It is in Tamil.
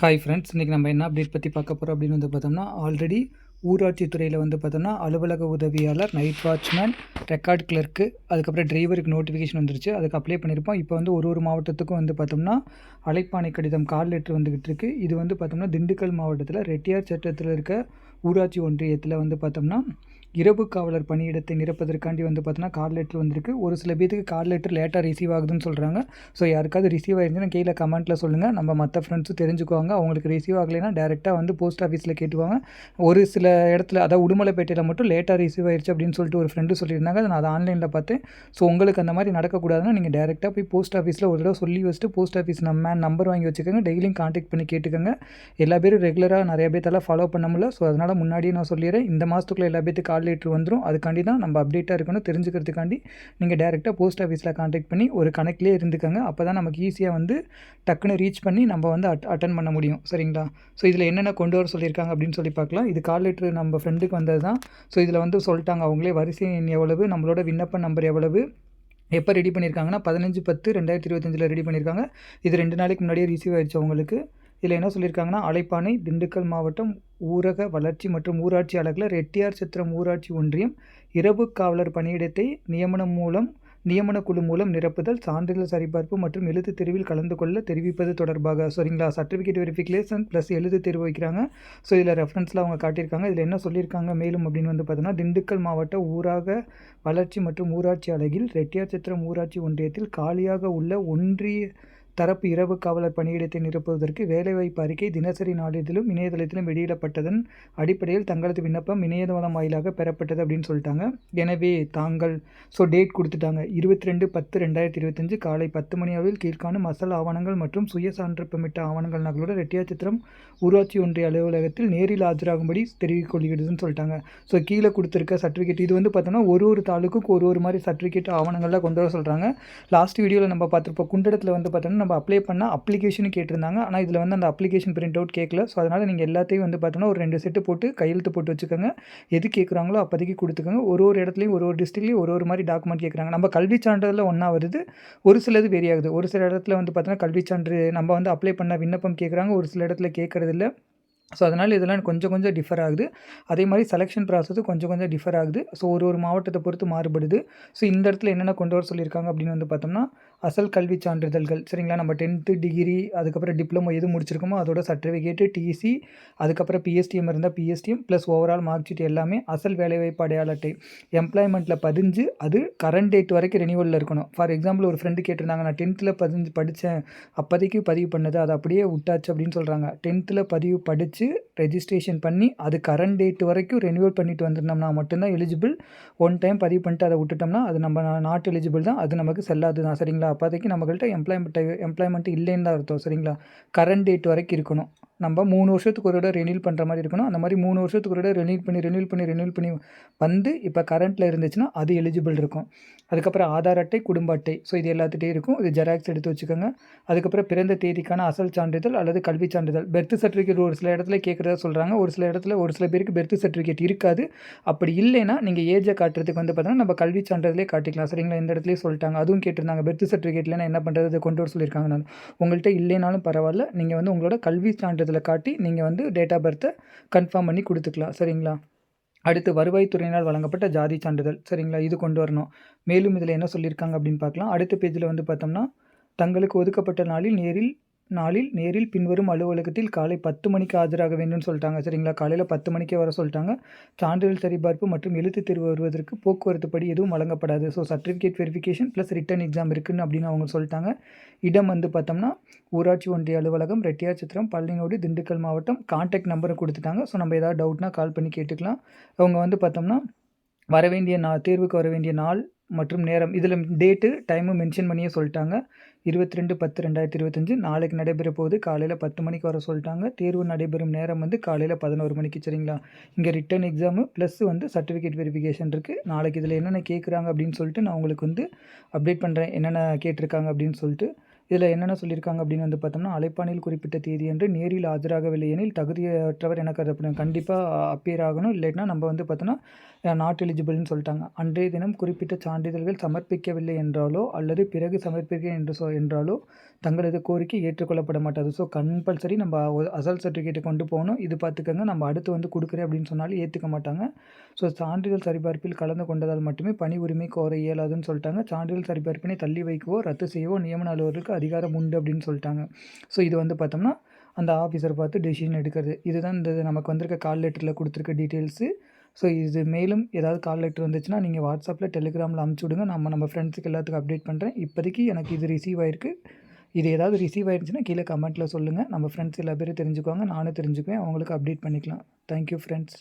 ஹாய் ஃப்ரெண்ட்ஸ் இன்றைக்கி நம்ம என்ன அப்டேட் பற்றி பார்க்க போகிறோம் அப்படின்னு வந்து பார்த்தோம்னா ஆல்ரெடி ஊராட்சி துறையில் வந்து பார்த்தோம்னா அலுவலக உதவியாளர் நைட் வாட்ச்மேன் ரெக்கார்ட் கிளர்க்கு அதுக்கப்புறம் டிரைவருக்கு நோட்டிஃபிகேஷன் வந்துருச்சு. அதுக்கு அப்ளை பண்ணியிருப்போம் இப்போ வந்து ஒரு ஒரு மாவட்டத்துக்கும் வந்து பார்த்தோம்னா அழைப்பாணை கடிதம் கால் லெட்டர் வந்துக்கிட்டு இருக்குது இது வந்து பார்த்தோம்னா திண்டுக்கல் மாவட்டத்தில் ரெட்டியார் சட்டத்தில் இருக்க ஊராட்சி ஒன்றியத்தில் வந்து பார்த்தோம்னா இரவு காவலர் பணியிடத்தை நிரப்பதற்காண்டி வந்து பார்த்தோன்னா கால் லெட்டர் வந்திருக்கு. ஒரு சில பேத்துக்கு கால் லெட்டர் லேட்டாக ரிசீவ் ஆகுதுன்னு சொல்கிறாங்க ஸோ யாருக்காவது ரிசீவ் ஆயிருந்துச்சுன்னா கீழே கமெண்ட்டில் சொல்லுங்கள் நம்ம மற்ற ஃப்ரெண்ட்ஸும் தெரிஞ்சுக்குவாங்க. அவங்களுக்கு ரிசீவ் ஆகலைன்னா டேரெக்டாக வந்து போஸ்ட் ஆஃபீஸில் கேட்டுவாங்க ஒரு சில இடத்துல அதாவது உடுமலைப்பேட்டையில் மட்டும் லேட்டாக ரிசீவ் ஆயிடுச்சு அப்படின்னு சொல்லிட்டு ஒரு ஃப்ரெண்டு சொல்லியிருந்தாங்க. அதை நான் அதை ஆன்லைனில் பார்த்தேன். ஸோ உங்களுக்கு அந்த மாதிரி நடக்கக்கூடாதுன்னா நீங்கள் டேரெக்டாக போய் போஸ்ட் ஆஃபீஸில் ஒரு தடவை சொல்லி வச்சுட்டு போஸ்ட் ஆஃபீஸ் நம்ம நம்பர் வாங்கி வச்சுக்கோங்க. டெய்லியும் காண்டாக்ட் பண்ணி கேட்டுக்கோங்க. எல்லா பேரும் ரெகுலராக நிறைய பேர்த்தெல்லாம் ஃபாலோ பண்ண முடியல. ஸோ அதனால் முன்னாடியே நான் சொல்லிடுறேன். இந்த மாதத்துக்குள்ள எல்லா பேத்துக்கு கால் லெட்ரு வந்துடும் அதுக்காண்டி தான் நம்ம அப்டேட்டாக இருக்கணும். தெரிஞ்சுக்கிறதுக்காண்டி நீங்கள் டேரெக்டாக போஸ்ட் ஆஃபீஸில் காண்டாக்ட் பண்ணி ஒரு கணக்கிலே இருந்துக்கோங்க. அப்போ தான் நமக்கு ஈஸியாக வந்து டக்குன்னு ரீச் பண்ணி நம்ம வந்து அட் அட்டன் பண்ண முடியும். சரிங்களா? ஸோ இதில் என்னென்ன கொண்டு வர சொல்லியிருக்காங்க அப்படின்னு சொல்லி பார்க்கலாம். இது கால் லெட்ரு நம்ம ஃப்ரெண்டுக்கு வந்தது தான். ஸோ இதில் வந்து சொல்லிட்டாங்க அவங்களே. வரிசை எண் எவ்வளவு? நம்மளோட விண்ணப்ப நம்பர் எவ்வளவு? எப்போ ரெடி பண்ணியிருக்காங்கன்னா பதினஞ்சு பத்து ரெண்டாயிரத்தி இருபத்தஞ்சில் ரெடி பண்ணியிருக்காங்க. இது ரெண்டு நாளைக்கு முன்னாடியே ரிசீவ் ஆயிடுச்சு அவங்களுக்கு. இதில் என்ன சொல்லியிருக்காங்கன்னா அழைப்பானை திண்டுக்கல் மாவட்டம் ஊரக வளர்ச்சி மற்றும் ஊராட்சி அலகில் ரெட்டியார் சித்திரம் ஊராட்சி ஒன்றியம் இரவு காவலர் பணியிடத்தை நியமனம் மூலம் நியமன குழு மூலம் நிரப்புதல் சான்றிதழ் சரிபார்ப்பு மற்றும் எழுத்து தேர்வில் கலந்து கொள்ள தெரிவிப்பது தொடர்பாக. சரிங்களா? சர்டிஃபிகேட் வெரிஃபிகேஷன் ப்ளஸ் எழுத்து தேர்வு வைக்கிறாங்க. ஸோ இதில் ரெஃபரன்ஸில் அவங்க காட்டியிருக்காங்க. இதில் என்ன சொல்லியிருக்காங்க? மேலும் அப்படின்னு வந்து பார்த்தோன்னா திண்டுக்கல் மாவட்ட ஊராக வளர்ச்சி மற்றும் ஊராட்சி அலகில் ரெட்டியார் சித்திரம் ஊராட்சி ஒன்றியத்தில் காலியாக உள்ள ஒன்றிய தரப்பு இரவு காவலர் பணியிடத்தை நிரப்புவதற்கு வேலைவாய்ப்பு அறிக்கை தினசரி நாளிதழும் இணையதளத்திலும் வெளியிடப்பட்டதன் அடிப்படையில் தங்களது விண்ணப்பம் இணையதளம் வாயிலாக பெறப்பட்டது அப்படின்னு சொல்லிட்டாங்க. எனவே தாங்கள் ஸோ டேட் கொடுத்துட்டாங்க. இருபத்தி ரெண்டு பத்து ரெண்டாயிரத்தி இருபத்தஞ்சு காலை பத்து மணி அளவில் கீழ்காணும் அசல் ஆவணங்கள் மற்றும் சுய பெமிட்ட ஆவணங்கள் நகலோட ரெட்டியாச்சித்திரம் ஊராட்சி ஒன்றிய அலுவலகத்தில் நேரில் ஆஜராகும்படி தெரிவிக்கொள்கிறதுன்னு சொல்லிட்டாங்க. ஸோ கீழே கொடுத்துருக்க சர்டிஃபிகேட் இது வந்து பார்த்தோன்னா ஒரு ஒரு தாலுக்கும் ஒரு ஒரு மாதிரி சர்டிஃபிகேட் ஆவணங்கள்லாம் கொண்டு வர சொல்கிறாங்க லாஸ்ட் வீடியோவில் நம்ம பார்த்துருப்போம் குண்டடத்தில் வந்து பார்த்தோன்னா நம்ம அப்ளை பண்ணால் அப்ளிகேஷன் கேட்டிருந்தாங்க. ஆனால் இதில் வந்து அந்த அப்ளிகேஷன் பிரிண்ட் அவுட் கேட்கல ஸோ அதனால் நீங்கள் எல்லாத்தையும் வந்து பார்த்தோன்னா ஒரு ரெண்டு செட்டு போட்டு கையெழுத்து போட்டு வச்சுக்கோங்க. எது கேட்குறாங்களோ அப்போதைக்கு கொடுத்துக்கோங்க. ஒரு ஒரு இடத்துலையும் ஒரு ஒரு டிஸ்ட்ரிக்ட்லேயும் ஒரு ஒரு மாதிரி டாக்குமெண்ட் கேட்குறாங்க நம்ம கல்வி சான்றிதழில் ஒன்றா வருது ஒரு சிலது வெறியாகுது ஆகுது. ஒரு சில இடத்துல வந்து பார்த்தோன்னா கல்வி சான்று நம்ம வந்து அப்ளை பண்ண விண்ணப்பம் கேட்குறாங்க ஒரு சில இடத்துல கேட்குறதில்ல ஸோ அதனால் இதெல்லாம் கொஞ்சம் கொஞ்சம் டிஃபர் ஆகுது. அதே மாதிரி செலெக்ஷன் ப்ராசஸும் கொஞ்சம் கொஞ்சம் டிஃபர் ஆகுது. ஸோ ஒரு ஒரு மாவட்டத்தை பொறுத்து மாறுபடுது. ஸோ இந்த இடத்துல என்னென்ன கொண்டு வர சொல்லியிருக்காங்க அப்படின்னு வந்து பார்த்தோம்னா அசல் கல்வி சான்றிதழ்கள். சரிங்களா? நம்ம டென்த்து டிகிரி அதுக்கப்புறம் டிப்ளமோ எது முடிச்சிருக்கோமோ அதோட சர்டிஃபிகேட்டு டிசி அதுக்கப்புறம் பிஎஸ்டிஎம் இருந்தால் PSTM plus overall mark sheet எல்லாமே அசல் வேலைவாய்ப்பு அடையாள அட்டை எம்ப்ளாய்மெண்ட்டில் பதிஞ்சு அது கரண்ட் டேட் வரைக்கும் ரெனியூவலில் இருக்கணும். ஃபார் எக்ஸாம்பிள் ஒரு ஃப்ரெண்டு கேட்டிருந்தாங்க நான் டென்த்தில் பதிஞ்சு படித்தேன் அப்போதைக்கு பதிவு பண்ணது அது அப்படியே விட்டாச்சு அப்படின்னு சொல்கிறாங்க டென்த்தில் பதிவு படித்து ரெஜிஸ்ட்ரேஷன் பண்ணி அது கரண்ட் டேட் வரைக்கும் ரெனியூவல் பண்ணிட்டு வந்திருந்தோம்னா மட்டும்தான் எலிஜிபிள் ஒன் டைம் பதிவு பண்ணிட்டு அதை விட்டுட்டோம்னா அது நம்ம நாட் எலிஜிபிள் தான். அது நமக்கு செல்லாது தான் சரிங்களா? அப்போதைக்கு நம்மகிட்ட எம்ப்ளாய்மெண்ட் எம்ப்ளாய்மெண்ட் இல்லைன்னு தான் அர்த்தம் சரிங்களா? கரண்ட் டேட் வரைக்கும் இருக்கணும். நம்ம மூணு வருஷத்துக்கு ஒரு இடம் ரெனியூல் பண்ணுற மாதிரி இருக்கணும். அந்த மாதிரி மூணு வருஷத்துக்கு ஒரு இடம் ரெனியூல் பண்ணி ரெனியூல் பண்ணி ரெனியூல் பண்ணி வந்து இப்போ கரண்ட்டில் இருந்துச்சுன்னா அது எலிஜிபிள் இருக்கும். அதுக்கப்புறம் ஆதார் அட்டை குடும்ப அட்டை. ஸோ இது எல்லாத்துகிட்டே இருக்கும். இது ஜெராக்ஸ் எடுத்து வச்சுக்கோங்க. அதுக்கப்புறம் பிறந்த தேதிக்கான அசல் சான்றிதழ் அல்லது கல்வி சான்றிதழ். பெர்த் சர்டிஃபிகேட் ஒரு சில இடத்துல கேட்குறதா சொல்கிறாங்க ஒரு சில இடத்துல ஒரு சில பேருக்கு பெர்த் சர்டிஃபிகேட் இருக்காது. அப்படி இல்லைன்னா நீங்கள் ஏஜை காட்டுறதுக்கு வந்து பார்த்தீங்கன்னா நம்ம கல்வி சான்றிதழே காட்டிக்கலாம். சரிங்களா? இந்த இடத்துலேயே சொல்லிட்டாங்க. அதுவும் கேட்டிருந்தாங்க. பெர்த் சர்டிஃபிகேட்லாம் என்ன பண்ணுறது கொண்டு வர சொல்லியிருக்காங்க. நான் உங்கள்கிட்ட இல்லைனாலும் பரவாயில்ல. நீங்கள் வந்து உங்களோட கல்வி சான்றிதழ் காட்டி நீங்கள் வந்து டேட் ஆஃப் பர்த்தை கன்ஃபார்ம் பண்ணி கொடுத்துக்கலாம். சரிங்களா? அடுத்து வருவாய்த்துறையினால் வழங்கப்பட்ட ஜாதி சான்றிதழ். சரிங்களா? இது கொண்டு வரணும். மேலும் இதில் என்ன சொல்லியிருக்காங்க அப்படின்னு பார்க்கலாம். அடுத்த பேஜில் வந்து பார்த்தோம்னா தங்களுக்கு ஒதுக்கப்பட்ட நாளில் நேரில் நாளில் நேரில் பின்வரும் அலுவலகத்தில் காலை பத்து மணிக்கு ஆஜராக வேண்டும்னு சொல்லிட்டாங்க சரிங்களா? காலையில் பத்து மணிக்கே வர சொல்லிட்டாங்க. சான்றிதழ் சரிபார்ப்பு மற்றும் எழுத்து தேர்வு வருவதற்கு போக்குவரத்து படி எதுவும் வழங்கப்படாது. So certificate verification plus written exam இருக்குன்னு அப்படின்னு அவங்க சொல்லிட்டாங்க. இடம் வந்து பார்த்தோம்னா ஊராட்சி ஒன்றிய அலுவலகம் ரெட்டியார் சித்திரம் பழனியோடு திண்டுக்கல் மாவட்டம். கான்டாக்ட் நம்பரை கொடுத்துட்டாங்க. ஸோ நம்ம ஏதாவது டவுட்னா கால் பண்ணி கேட்டுக்கலாம். அவங்க வந்து பார்த்தோம்னா வர வேண்டிய நாள் தேர்வுக்கு வர வேண்டிய நாள் மற்றும் நேரம். இதில் டேட்டு டைமும் மென்ஷன் பண்ணியே சொல்லிட்டாங்க. இருபத்தி ரெண்டு பத்து ரெண்டாயிரத்தி இருபத்தஞ்சு. நாளைக்கு நடைபெற போகுது காலையில் பத்து மணிக்கு வர சொல்லிட்டாங்க. தேர்வு நடைபெறும் நேரம் வந்து காலையில் பதினோரு மணிக்கு சரிங்களா? இங்கே ரிட்டன் எக்ஸாமு ப்ளஸ் வந்து சர்டிஃபிகேட் வெரிஃபிகேஷன் இருக்குது நாளைக்கு இதில் என்னென்ன கேட்குறாங்க அப்படின்னு சொல்லிட்டு நான் உங்களுக்கு வந்து அப்டேட் பண்ணுறேன் என்னென்ன கேட்டிருக்காங்க அப்படின்னு சொல்லிட்டு இதில் என்னென்ன சொல்லியிருக்காங்க அப்படின்னு வந்து பார்த்தோம்னா அழைப்பாணியில் குறிப்பிட்ட தேதி என்று நேரில் ஆஜராகவில்லை எனில் தகுதியற்றவர் என கருதப்படும். கண்டிப்பாக அப்பியர் ஆகணும். இல்லைன்னா நம்ம வந்து பார்த்தோன்னா நாட் எலிஜிபிள்னு சொல்லிட்டாங்க. அன்றைய தினம் குறிப்பிட்ட சான்றிதழ்கள் சமர்ப்பிக்கவில்லை என்றாலோ அல்லது பிறகு சமர்ப்பிக்க என்று சொ என்றாலோ தங்களது கோரிக்கை ஏற்றுக்கொள்ளப்பட மாட்டாது. ஸோ கம்பல்சரி நம்ம அசல் சர்டிஃபிகேட்டை கொண்டு போகணும். இது பார்த்துக்கோங்க. நம்ம அடுத்து வந்து கொடுக்குறேன் அப்படின்னு சொன்னாலும் ஏற்றுக்க மாட்டாங்க. ஸோ சான்றிதழ் சரிபார்ப்பில் கலந்து கொண்டதால் மட்டுமே பணி உரிமை கோர இயலாதுன்னு சொல்லிட்டாங்க. சான்றிதழ் சரிபார்ப்பினை தள்ளி வைக்கவோ ரத்து செய்யவோ நியமன அலுவலருக்கு அதிகாரம் உண்டு அப்படின்னு சொல்லிட்டாங்க. ஸோ இது வந்து பார்த்தோம்னா அந்த ஆஃபீஸர் பார்த்து டெசிஷன் எடுக்கிறது. இதுதான் இந்த நமக்கு வந்திருக்க கால் லெட்டரில் கொடுத்துருக்க டீட்டெயில்ஸு ஸோ இது மேலும் ஏதாவது கால் லெட்டர் வந்துச்சுன்னா நீங்கள் வாட்ஸ்அப்பில் டெலிகிராமில் அமுச்சு விடுங்க. நம்ம நம்ம ஃப்ரெண்ட்ஸுக்கு எல்லாத்துக்கும் அப்டேட் பண்ணுறேன் இப்போதைக்கு எனக்கு இது ரிசீவ் ஆயிருக்கு. இது ஏதாவது ரிசீவ் ஆயிருந்துச்சுன்னா கீழே கமெண்ட்டில் சொல்லுங்கள் நம்ம ஃப்ரெண்ட்ஸ் எல்லா பேரும் தெரிஞ்சுக்குவாங்க. நானும் தெரிஞ்சுக்குவேன். அவங்களுக்கு அப்டேட் பண்ணிக்கலாம். Thank you friends